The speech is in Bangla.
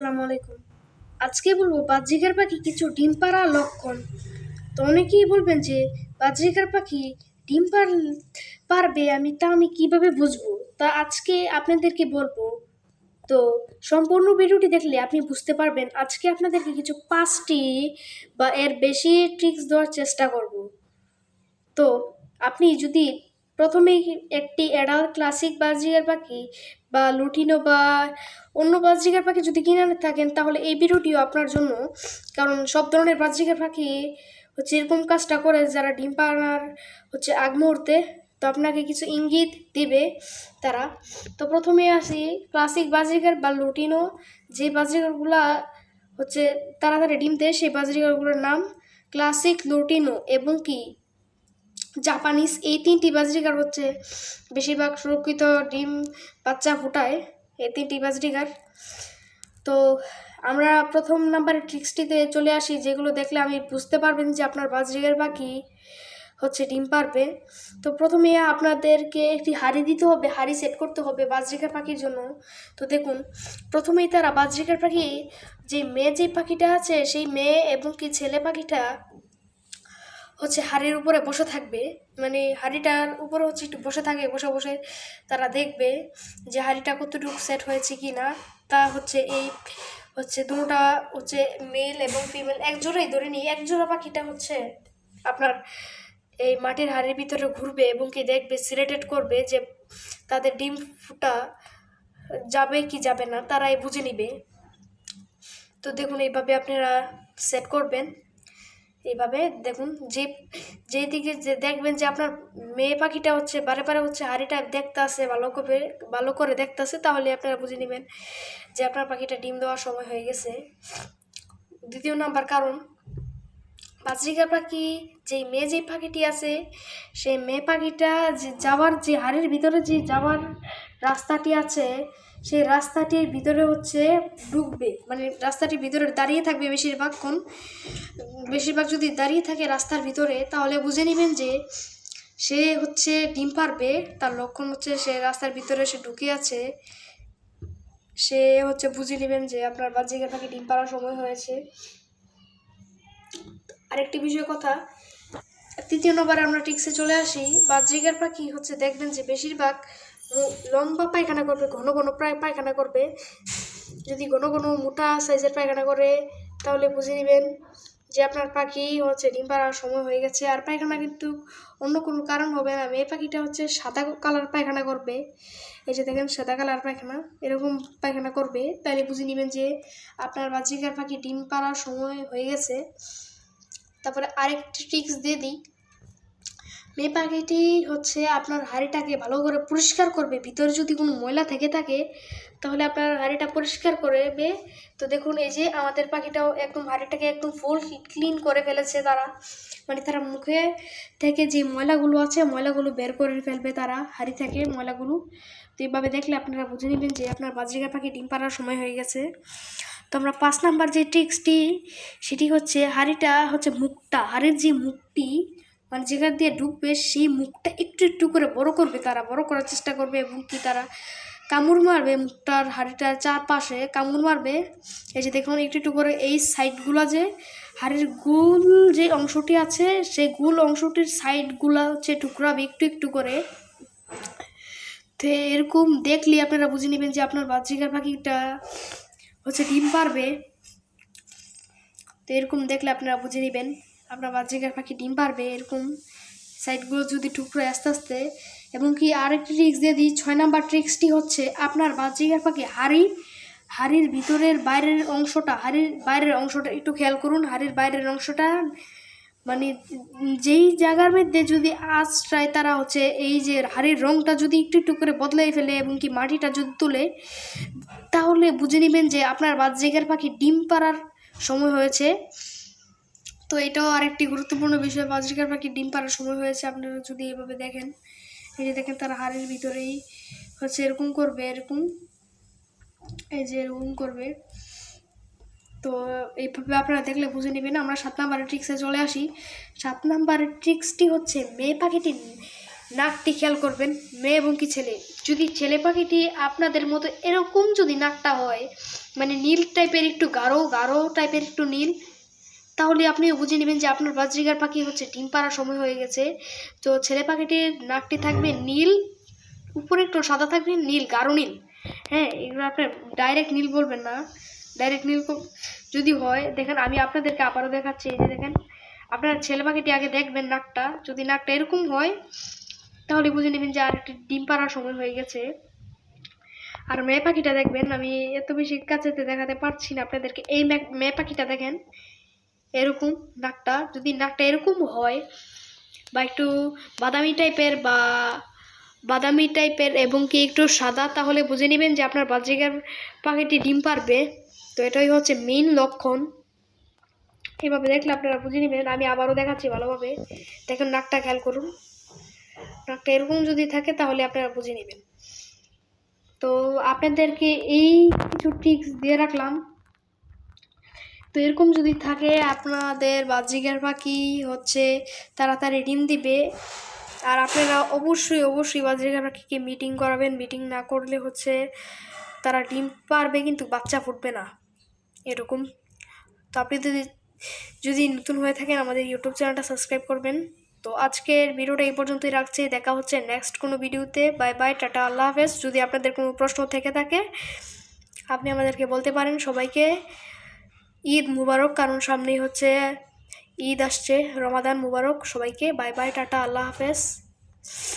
আসসালামু আলাইকুম আজকে বলব বাহ্যিকের পাখি কিছু ডিম পাড়া লক্ষণ। তো অনেকেই বলবেন যে বাহ্যিকের পাখি ডিম পার পারবে আমি তা আমি কীভাবে বুঝব? তা আজকে আপনাদেরকে বলব। তো সম্পূর্ণ ভিডিওটি দেখলে আপনি বুঝতে পারবেন আজকে আপনাদেরকে কিছু পাঁচটি বা এর বেশি ট্রিক্স দেওয়ার চেষ্টা করব। তো আপনি যদি প্রথমেই একটি অ্যাডাল্ট ক্লাসিক বাজিকার পাখি বা লুটিনো বা অন্য বাজিকার পাখি যদি কিনে থাকেন, তাহলে এই ভিডিওটিও আপনার জন্য। কারণ সব ধরনের বাজিকার পাখি হচ্ছে এরকম কাজটা করে যারা ডিম পাড়ার হচ্ছে আগ মুহূর্তে। তো আপনাকে কিছু ইঙ্গিত দিবে তারা। তো প্রথমে আসি, ক্লাসিক বাজিকার বা লুটিনো, যে বাজিকারগুলা হচ্ছে তাড়াতাড়ি ডিম দেয়, সেই বাজিকারগুলোর নাম ক্লাসিক লুটিনো এবং কি? জাপানিজ এই তিনটি বাজরিকার হচ্ছে। বেশিরভাগ সুরক্ষিত ডিম বাচ্চা ফুটায় এই তিনটি বাজরিকার তো আমরা প্রথম নাম্বারের ট্রিক্সটিতে চলে আসি, যেগুলো দেখলে আমি বুঝতে পারবেন যে আপনার বাজরিকার পাখি হচ্ছে ডিম পারবে। তো প্রথমে আপনাদেরকে একটি হাড়ি দিতে হবে, হাড়ি সেট করতে হবে বাজরিকার পাখির জন্য। তো দেখুন, প্রথমেই তারা বাজরিকার পাখি, যে মেয়ে যে পাখিটা আছে, সেই মেয়ে এবং কি ছেলে পাখিটা হচ্ছে হাড়ির উপরে বসে থাকবে মানে হাড়িটার উপরে হচ্ছে একটু বসে থাকে, বসে বসে তারা দেখবে যে হাড়িটা কতটুকু সেট হয়েছে কি না তা হচ্ছে এই হচ্ছে দুটোটা হচ্ছে মেল এবং ফিমেল এক জোড়াই ধরে নিই এক জোড়া পাখিটা হচ্ছে আপনার এই মাটির হাড়ির ভিতরে ঘুরবে এবং কি দেখবে সিলেক্টেড করবে যে তাদের ডিম ফুটা যাবে কি যাবে না, তারাই বুঝে নিবে। তো দেখুন এইভাবে আপনারা সেট করবেন। এইভাবে দেখুন, যে যেই দিকে যে দেখবেন যে আপনার মেয়ে পাখিটা হচ্ছে বারে বারে হচ্ছে হাড়িটা দেখতে আসে ভালো করে ভালো করে দেখতে আসে তাহলে আপনারা বুঝে নেবেন যে আপনার পাখিটা ডিম দেওয়ার সময় হয়ে গেছে। দ্বিতীয় নাম্বার কারণ, বাজরিকার পাখি, যেই মেয়ে, যেই পাখিটি আছে, সেই মেয়ে পাখিটা যে যাওয়ার যে হাড়ির ভিতরে যে যাওয়ার রাস্তাটি আছে সেই রাস্তাটির ভিতরে হচ্ছে ঢুকবে মানে রাস্তাটির ভিতরে দাঁড়িয়ে থাকবে বেশিরভাগক্ষণ। বেশিরভাগ যদি দাঁড়িয়ে থাকে রাস্তার ভিতরে, তাহলে বুঝে নেবেন যে সে হচ্ছে ডিম পারবে, তার লক্ষণ হচ্ছে সে রাস্তার ভিতরে সে ঢুকে আছে। সে হচ্ছে বুঝে নেবেন যে আপনার বাজিকার পাখি ডিম পাড়ার সময় হয়েছে। আরেকটি বিষয় কথা, তৃতীয় নম্বর আমরা টিক্সে চলে আসি। বাজরিকার পাখি হচ্ছে দেখবেন যে বেশিরভাগ লম্বা পায়খানা করবে, ঘন ঘন প্রায় পায়খানা করবে। যদি ঘন ঘন মোটা সাইজের পায়খানা করে, তাহলে বুঝে নেবেন যে আপনার পাখি হচ্ছে ডিম পাড়ার সময় হয়ে গেছে। আর পায়খানা কিন্তু অন্য কোনো কারণ হবে না। মেয়ে পাখিটা হচ্ছে সাদা কালার পায়খানা করবে। এই যে দেখেন, সাদা কালার পায়খানা। এরকম পায়খানা করবে। তাহলে বুঝে নেবেন যে আপনার বাজিকার পাখি ডিম পাড়ার সময় হয়ে গেছে। তারপরে আরেকটি ট্রিক্স দিয়ে দিই। মেয়ে পাখিটি হচ্ছে আপনার হাঁড়িটাকে ভালো করে পরিষ্কার করবে। ভিতরে যদি কোনো ময়লা থেকে থাকে, তাহলে আপনার হাঁড়িটা পরিষ্কার করবে। তো দেখুন, এই যে আমাদের পাখিটাও একদম হাঁড়িটাকে একদম ফুল ক্লিন করে ফেলেছে তারা। মানে তারা মুখে থেকে যে ময়লাগুলো আছে, ময়লাগুলো বের করে ফেলবে তারা হাঁড়ি থেকে ময়লাগুলো। তো এইভাবে দেখলে আপনারা বুঝে নেবেন যে আপনার বাজরিকা পাখি ডিম পাড়ার সময় হয়ে গেছে। তো আমরা পাঁচ নাম্বার যে ট্রিক্সটি সেটি হচ্ছে হাঁড়িটা হচ্ছে মুখটা, হাঁড়ির যে মুখটি মানে যেখান দিয়ে ঢুকবে, সেই মুখটা একটু একটু করে বড় করবে তারা, বড় করার চেষ্টা করবে এবং কি তারা কামড় মারবে মুখটার হাঁড়িটার চারপাশে কামড় মারবে। এই যে দেখুন, একটু একটু করে এই সাইডগুলো যে হাড়ির গুল যে অংশটি আছে, সেই গুল অংশটির সাইডগুলো হচ্ছে টুকরাবে একটু একটু করে তো এরকম দেখলে আপনারা বুঝে নেবেন যে আপনার বাচ্চিকার পাখিটা হচ্ছে ডিম পারবে। তো এরকম দেখলে আপনারা বুঝে নেবেন। আপনার বাচ্চিকার পাখি ডিম পারবে, এরকম সাইডগুলো যদি টুকরো আস্তে আস্তে। এবং কি আরেকটি ট্রিক্স দিয়ে দিই, ছয় নাম্বার ট্রিক্সটি হচ্ছে আপনার বাচ্চিকার পাখি হাড়ি, হাড়ির ভিতরের বাইরের অংশটা, হাড়ির বাইরের অংশটা একটু খেয়াল করুন, হাড়ির বাইরের অংশটা মানে যেই জায়গার মধ্যে যদি আশ্রয় তারা হচ্ছে এই যে হাড়ির রংটা যদি একটু একটু করে বদলাই ফেলে এবং কি মাটিটা যদি তুলে, তাহলে বুঝে নেবেন যে আপনার বাজরিকার পাখি ডিম পাড়ার সময় হয়েছে। তো এটাও আরেকটি গুরুত্বপূর্ণ বিষয়। বাজরিকার পাখি ডিম পাড়ার সময় হয়েছে, আপনারা যদি এভাবে দেখেন। এই যে দেখেন তারা হাড়ের ভিতরেই হচ্ছে এরকম করবে, এরকম। এই যে এরকম করবে। তো এইভাবে আপনারা দেখলে বুঝে নেবেন। আমরা সাত নাম্বারের ট্রিক্সে চলে আসি। সাত নাম্বারের ট্রিক্সটি হচ্ছে, মেয়ে পাখিটি নাকটি খেয়াল করবেন, মেয়ে এবং কি ছেলে। যদি ছেলে পাখিটি আপনাদের মতো এরকম যদি নাকটা হয় মানে নীল টাইপের একটু গাঢ় গাঢ় টাইপের একটু নীল তাহলে আপনিও বুঝে নেবেন যে আপনার বাজরিকার পাখি হচ্ছে ডিম পাড়ার সময় হয়ে গেছে। তো ছেলে পাখিটির নাকটি থাকবে নীল, উপরে একটু সাদা থাকবে নীল, গাঢ় নীল। হ্যাঁ এগুলো আপনার ডাইরেক্ট নীল বলবেন না। ডাইরেক্ট নীল যদি হয়, দেখেন আমি আপনাদেরকে আবারও দেখাচ্ছি, এই যে দেখেন, আপনার ছেলে পাখিটি আগে দেখবেন নাকটা। যদি নাকটা এরকম হয়, তাহলে বুঝে নেবেন যে আর একটি ডিম পাড়ার সময় হয়ে গেছে। আর মেয়ে পাখিটা দেখবেন, আমি এত বেশি কাছেতে দেখাতে পারছি না আপনাদেরকে। এই মেয়ে পাখিটা দেখেন এরকম নাকটা, যদি নাকটা এরকম হয় বা একটু বাদামি টাইপের বা বাদামি টাইপের এবং কি একটু সাদা, তাহলে বুঝে নেবেন যে আপনার বাজরিকার পাখিটি ডিম পারবে। তো এটাই হচ্ছে মেইন লক্ষণ। এভাবে দেখলে আপনারা বুঝে নেবেন। আমি আবারও দেখাচ্ছি ভালোভাবে। দেখুন নাকটা খেয়াল করুন। নাকটা এরকম যদি থাকে, তাহলে আপনারা বুঝে নেবেন। তো আপনাদেরকে এই কিছু টিপস দিয়ে রাখলাম। তো এরকম যদি থাকে, আপনাদের বাজিকার পাখি হচ্ছে তাড়াতাড়ি ডিম দিবে। আর আপনারা অবশ্যই অবশ্যই বাজরিকার পাখিকে মিটিং করাবেন মিটিং না করলে হচ্ছে তারা ডিম পারবে, কিন্তু বাচ্চা ফুটবে না। এরকম। তো আপনি যদি যদি নতুন হয়ে থাকেন, আমাদের ইউটিউব চ্যানেলটা সাবস্ক্রাইব করবেন। তো আজকের ভিডিওটা এই পর্যন্তই রাখছি। দেখা হচ্ছে নেক্সট কোনো ভিডিওতে। বাই বাই টাটা, আল্লাহ হাফেজ। যদি আপনাদের কোনো প্রশ্ন থেকে থাকে, আপনি আমাদেরকে বলতে পারেন সবাইকে। ঈদ মুবারক, কারণ সামনেই হচ্ছে ঈদ আসছে। রমাদান মুবারক সবাইকে। বাই বাই, টাটা, আল্লাহ হাফেজ।